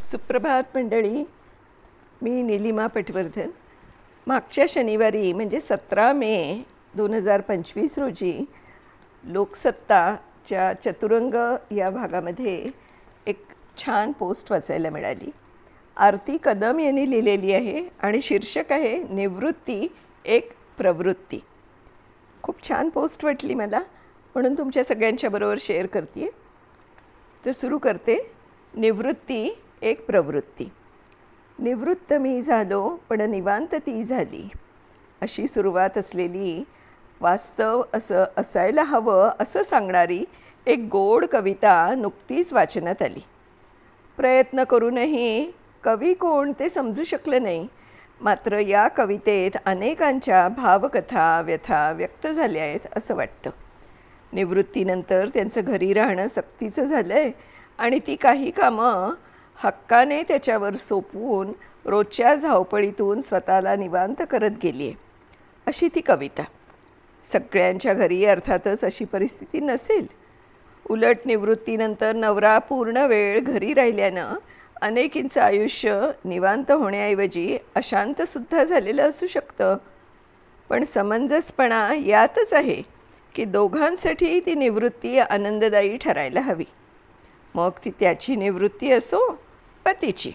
सुप्रभात मंडळी. मी निलिमा पटवर्धन. मागच्या शनिवारी म्हणजे सतरा मे दोन हजार पंचवीस रोजी लोकसत्ताच्या चतुरंग या भागामध्ये एक छान पोस्ट वाचायला मिळाली. आरती कदम यांनी लिहिलेली आहे आणि शीर्षक आहे निवृत्ती एक प्रवृत्ती. खूप छान पोस्ट वाटली मला. म्हणून तुमच्या सगळ्यांच्याबरोबर शेअर करते तर सुरू करते. निवृत्ती एक प्रवृत्ती. निवृत्त मी झालो पण निवांत ती झाली. अशी सुरुवात असलेली वास्तव असं असायला हवं असं सांगणारी एक गोड कविता नुकतीच वाचनात आली. प्रयत्न करूनही कवी कोण ते समजू शकलं नाही. मात्र या कवितेत अनेकांच्या भावकथा व्यथा व्यक्त झाल्या आहेत असं वाटतं. निवृत्तीनंतर त्यांचं घरी राहणं सक्तीचं झालं आहे आणि ती काही कामं हक्काने त्याच्यावर सोपवून रोजच्या धावपळीतून स्वतःला निवांत करत गेली आहे अशी ती कविता. सगळ्यांच्या घरी अर्थातच अशी परिस्थिती नसेल. उलट निवृत्तीनंतर नवरा पूर्ण वेळ घरी राहिल्यानं अनेकींचं आयुष्य निवांत होण्याऐवजी अशांतसुद्धा झालेलं असू शकतं. पण समंजसपणा यातच आहे की दोघांसाठी ती निवृत्ती आनंददायी ठरायला हवी. मग ती त्याची निवृत्ती असो पतीची.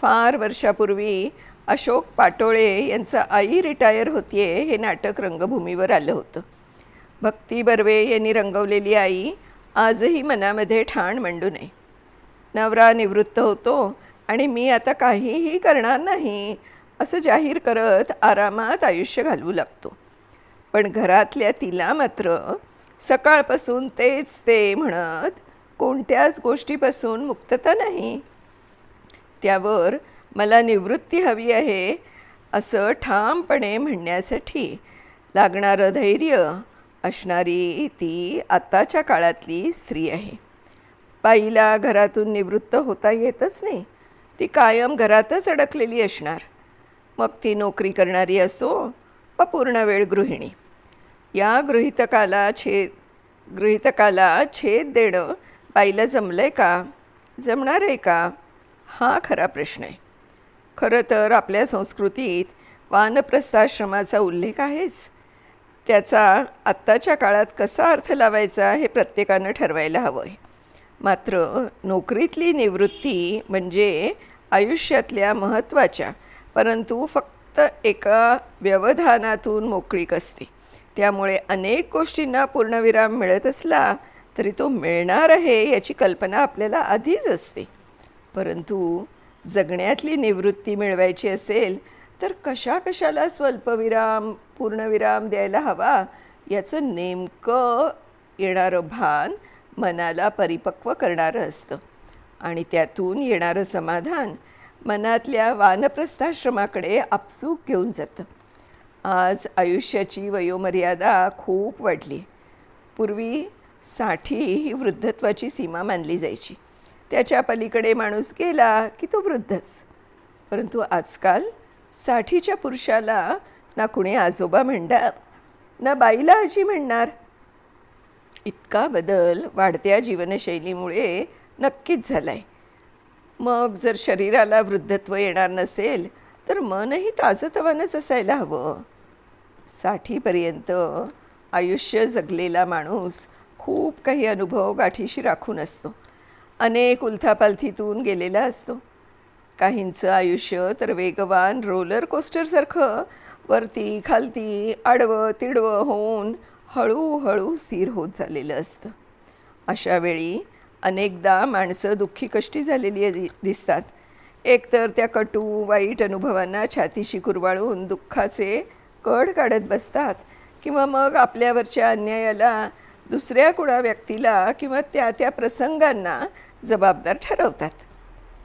फार वर्षापूर्वी अशोक पाटोळे यांचं आई रिटायर होतीये हे नाटक रंगभूमीवर आलं होतं. भक्ती बर्वे यांनी रंगवलेली आई आजही मनामध्ये ठाण मांडू नये. नवरा निवृत्त होतो आणि मी आता काहीही करणार नाही असं जाहीर करत आरामात आयुष्य घालवू लागतो. पण घरातल्या तिला मात्र सकाळपासून तेच ते म्हणत कोणत्याच गोष्टीपासून मुक्तता नाही. त्यावर मला निवृत्ती हवी आहे असं ठामपणे म्हणण्यासाठी लागणारं धैर्य असणारी ती आत्ताच्या काळातली स्त्री आहे. बाईला घरातून निवृत्त होता येतच नाही. ती कायम घरातच अडकलेली असणार. मग ती नोकरी करणारी असो व पूर्ण वेळ गृहिणी. या गृहितकाला छेद गृहितकाला छेद देणं बाईला जमलं आहे का? जमणार आहे का? हा खरा प्रश्न आहे. खरं तर आपल्या संस्कृतीत वानप्रस्थाश्रमाचा उल्लेख आहेच. त्याचा आत्ताच्या काळात कसा अर्थ लावायचा हे प्रत्येकानं ठरवायला हवं आहे मात्र नोकरीतली निवृत्ती म्हणजे आयुष्यातल्या महत्त्वाच्या परंतु फक्त एका व्यवधानातून मोकळीक असते. त्यामुळे अनेक गोष्टींना पूर्णविराम मिळत असला तरी तो मिळणार आहे याची कल्पना आपल्याला आधीच असते. परंतु जगण्यातली निवृत्ती मिळवायची असेल तर कशा कशाला स्वल्पविराम पूर्णविराम द्यायला हवा याचं नेमकं येणारं भान मनाला परिपक्व करणारं असतं. आणि त्यातून येणारं समाधान मनातल्या वानप्रस्थाश्रमाकडे आपसूक घेऊन जातं. आज आयुष्याची वयोमर्यादा खूप वाढली. पूर्वी साठी ही वृद्धत्वाची सीमा मानली जायची. त्याच्या पलीकडे माणूस गेला की तो वृद्धच. परंतु आजकाल साठीच्या पुरुषाला ना कुणी आजोबा म्हणणार ना बाईला आजी म्हणणार. इतका बदल वाढत्या जीवनशैलीमुळे नक्कीच झाला आहे मग जर शरीराला वृद्धत्व येणार नसेल तर मनही ताजतवानंच असायला हवं. साठीपर्यंत आयुष्य जगलेला माणूस खूप काही अनुभव गाठीशी राखून असतो. अनेक उलथापालथीतून गेलेला असतो. काहींचं आयुष्य तर वेगवान रोलर कोस्टरसारखं वरती खालती आडवं तिडवं होऊन हळूहळू स्थिर होत झालेलं असतं. अशा वेळी अनेकदा माणसं दुःखी कष्टी झालेली दि दिसतात. एकतर त्या कटू वाईट अनुभवांना छातीशी कुरवाळून दुःखाचे कड काढत बसतात किंवा मग आपल्यावरच्या अन्यायाला दुसऱ्या कुणा व्यक्तीला किंवा त्या त्या प्रसंगांना जबाबदार ठरवतात.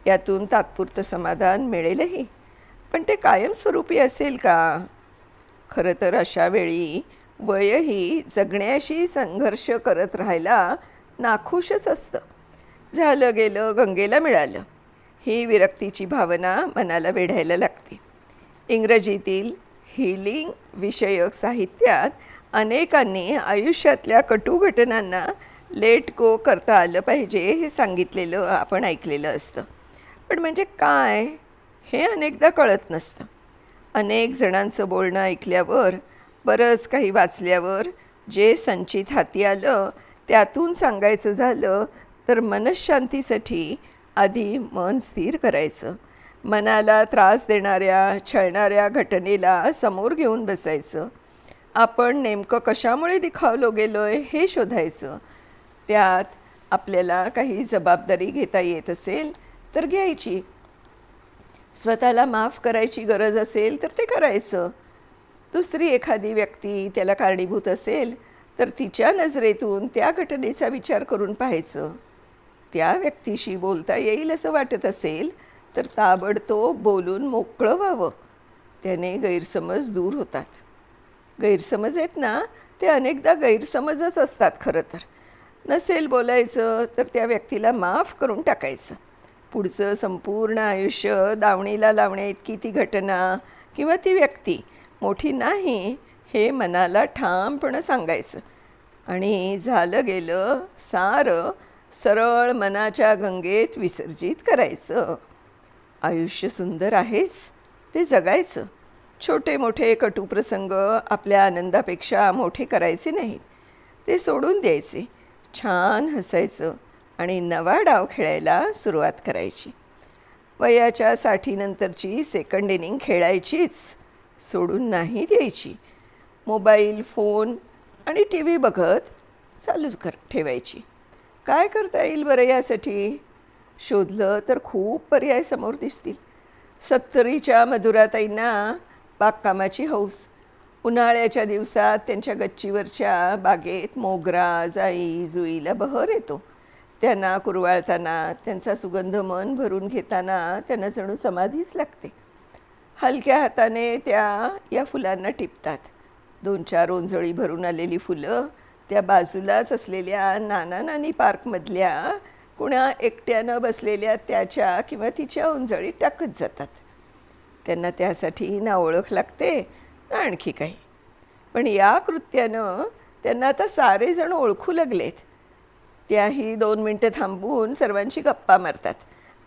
यातून तात्पुरतं समाधान मिळेलही. पण ते कायमस्वरूपी असेल का? खरं तर अशा वेळी वयही जगण्याशी संघर्ष करत राहायला नाखुशच असतं. झालं गेलं गंगेला मिळालं. ही विरक्तीची भावना मनाला वेढायला लागते. इंग्रजीतील हिलिंग विषयक साहित्यात अनेकांनी आयुष्यातल्या कटू घटनांना लेट गो करता आलं पाहिजे हे सांगितलेलं आपण ऐकलेलं असतं. पण म्हणजे काय? हे अनेकदा कळत नसतं. अनेक जणांचं बोलणं ऐकल्यावर बरंच काही वाचल्यावर जे संचित हाती आलं त्यातून सांगायचं झालं तर मनशांतीसाठी आधी मन स्थिर करायचं. मनाला त्रास देणाऱ्या छळणाऱ्या घटनेला समोर घेऊन बसायचं. आपण नेमकं कशामुळे दिखावलो गेलो आहे हे शोधायचं. त्यात आपल्याला काही जबाबदारी घेता येत असेल तर घ्यायची. स्वतःला माफ करायची गरज असेल तर ते करायचं. दुसरी एखादी व्यक्ती त्याला कारणीभूत असेल तर तिच्या नजरेतून त्या घटनेचा विचार करून पाहायचं. त्या व्यक्तीशी बोलता येईल असं वाटत असेल तर ताबडतोब बोलून मोकळं व्हावं. त्याने गैरसमज दूर होतात. गैरसमज आहेत ना ते अनेकदा गैरसमजच असतात खरं तर. नसेल बोलायचं तर त्या व्यक्तीला माफ करून टाकायचं. पुढचं संपूर्ण आयुष्य दावणीला लावण्याइतकी ती घटना किंवा ती व्यक्ती मोठी नाही हे मनाला ठामपणं सांगायचं. आणि झालं गेलं सारं सरळ मनाच्या गंगेत विसर्जित करायचं. आयुष्य सुंदर आहेच ते जगायचं. छोटे मोठे कटुप्रसंग आपल्या आनंदापेक्षा मोठे करायचे नाहीत. ते सोडून द्यायचे. छान हसायचं आणि नवा डाव खेळायला सुरुवात करायची. वयाच्या साठीनंतरची सेकंड इनिंग खेळायचीच सोडून नाही द्यायची. मोबाईल फोन आणि टी व्ही बघत चालू कर ठेवायची. काय करता येईल बरं यासाठी? शोधलं तर खूप पर्याय समोर दिसतील. सत्तरीच्या मधुराताईंना बागकामाची हौस उन्हाळ्याच्या दिवसात त्यांच्या गच्चीवरच्या बागेत मोगरा जाई जुईला बहर येतो. त्यांना कुरवाळताना त्यांचा सुगंध मन भरून घेताना त्यांना जणू समाधीच लागते. हलक्या हाताने त्या या फुलांना टिपतात. दोन चार ओंजळी भरून आलेली फुलं त्या बाजूलाच असलेल्या नाना नानी पार्कमधल्या कुणा एकट्यानं बसलेल्या त्याच्या किंवा तिच्या ओंजळी टाकत जातात. त्यांना त्यासाठी ना ओळख लागते आणखी काही. पण या कृत्यानं त्यांना आता सारेजण ओळखू लागलेत. त्याही दोन मिनटं थांबून सर्वांशी गप्पा मारतात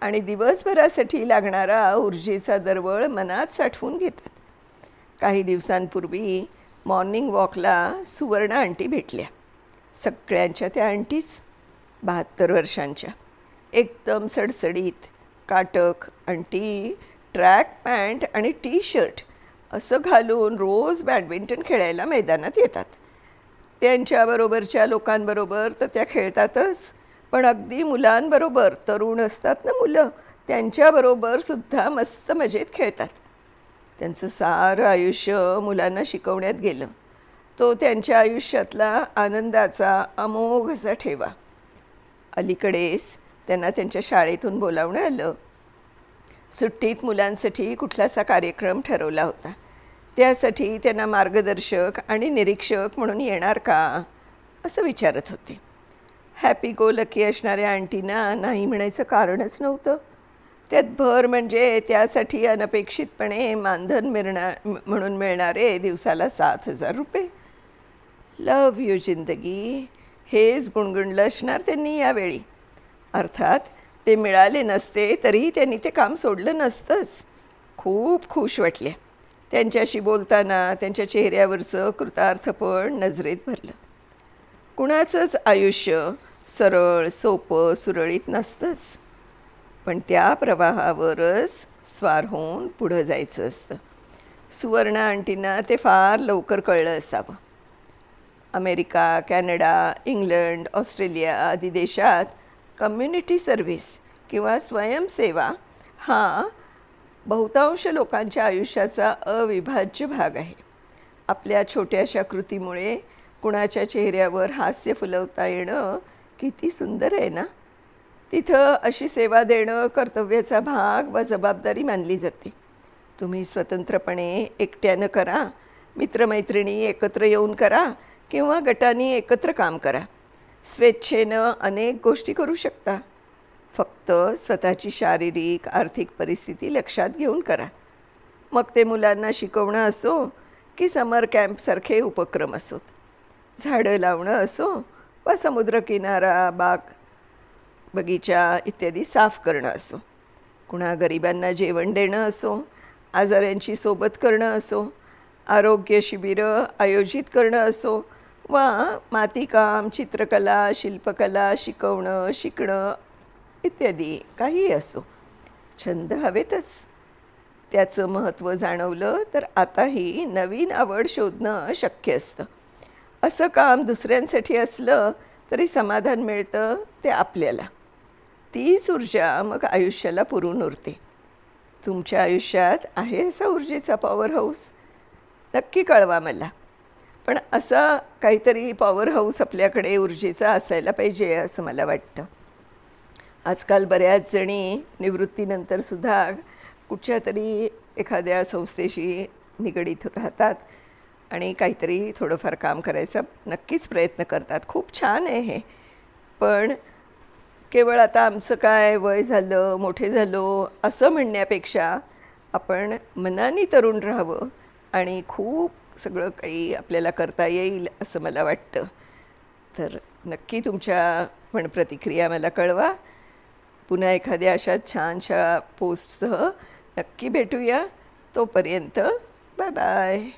आणि दिवसभरासाठी लागणारा ऊर्जेचा दरवळ मनात साठवून घेतात. काही दिवसांपूर्वी मॉर्निंग वॉकला सुवर्ण आंटी भेटल्या. सगळ्यांच्या त्या आंटीच बहात्तर वर्षांच्या. एकदम सडसडीत काटक आंटी ट्रॅक पॅन्ट आणि टी शर्ट असं घालून रोज बॅडमिंटन खेळायला मैदानात येतात. त्यांच्याबरोबरच्या लोकांबरोबर तर त्या खेळतातच. पण अगदी मुलांबरोबर तरुण असतात ना मुलं त्यांच्याबरोबर सुद्धा मस्त मजेत खेळतात. त्यांचं सारं आयुष्य मुलांना शिकवण्यात गेलं. तो त्यांच्या आयुष्यातला आनंदाचा अमोघ असा ठेवा. अलीकडेच त्यांना त्यांच्या शाळेतून बोलावणं आलं. सुट्टीत मुलांसाठी कुठलासा कार्यक्रम ठरवला होता. त्यासाठी त्यांना मार्गदर्शक आणि निरीक्षक म्हणून येणार का? असं विचारत होते. हॅपी गो लकी असणाऱ्या आंटीना नाही म्हणायचं कारणच नव्हतं. त्यात भर म्हणजे त्यासाठी अनपेक्षितपणे मानधन मिळणार म्हणून मिळणारे दिवसाला सात हजार रुपये. लव यू जिंदगी. हेच गुणगुणलं असणार त्यांनी यावेळी. अर्थात ते मिळाले नसते तरीही त्यांनी ते काम सोडलं नसतंच. खूप खुश वाटल्या त्यांच्याशी बोलताना त्यांच्या चेहऱ्यावरचं कृतार्थपण नजरेत भरलं. कुणाचंच आयुष्य सरळ सोपं सुरळीत नसतंच. पण त्या प्रवाहावरच स्वार होऊन पुढं जायचं असतं. सुवर्ण आंटींना ते फार लवकर कळलं असावं. अमेरिका कॅनडा इंग्लंड ऑस्ट्रेलिया आदी देशात कम्युनिटी सर्व्हिस किंवा स्वयंसेवा हा बहुतांश लोकांच्या आयुष्याचा अविभाज्य भाग आहे. आपल्या छोट्याशा कृतीमुळे कुणाच्या चेहऱ्यावर हास्य फुलवता येणं किती सुंदर आहे ना? तिथं अशी सेवा देणं कर्तव्याचा भाग व जबाबदारी मानली जाते. तुम्ही स्वतंत्रपणे एकट्यानं करा मित्रमैत्रिणी एकत्र येऊन करा किंवा गटांनी एकत्र काम करा. स्वेच्छेनं अनेक गोष्टी करू शकता. फक्त स्वतःची शारीरिक आर्थिक परिस्थिती लक्षात घेऊन करा. मग ते मुलांना शिकवणं असो की समर कॅम्पसारखे उपक्रम असोत झाडं लावणं असो वा समुद्रकिनारा बाग बगीचा इत्यादी साफ करणं असो. कुणा गरिबांना जेवण देणं असो आजाऱ्यांची सोबत करणं असो आरोग्य शिबिरं आयोजित करणं असो वा मातीकाम चित्रकला शिल्पकला शिकवणं शिकणं इत्यादी काहीही असो. छंद हवेतच. त्याचं महत्त्व जाणवलं तर आताही नवीन आवड शोधणं शक्य असतं. असं काम दुसऱ्यांसाठी असलं तरी समाधान मिळतं ते आपल्याला. तीच ऊर्जा मग आयुष्याला पुरून उरते तुमच्या आयुष्यात आहे असा ऊर्जेचा पॉवर हाऊस नक्की कळवा मला. पण असा काहीतरी पॉवर हाऊस आपल्याकडे ऊर्जेचा असायला पाहिजे असं मला वाटतं. आजकाल बऱ्याच जणी निवृत्तीनंतरसुद्धा कुठच्या तरी एखाद्या संस्थेशी निगडीत राहतात आणि काहीतरी थोडंफार काम करायचा नक्कीच प्रयत्न करतात. खूप छान आहे हे. पण केवळ आता आमचं काय वय झालं मोठे झालो असं म्हणण्यापेक्षा आपण मनाने तरुण राहावं आणि खूप सगळं काही आपल्याला करता येईल असं मला वाटतं. तर नक्की तुमच्या पण प्रतिक्रिया मला कळवा. पुन्हा एखाद्या अशा छानशा पोस्टसह नक्की भेटूया. तोपर्यंत बाय बाय.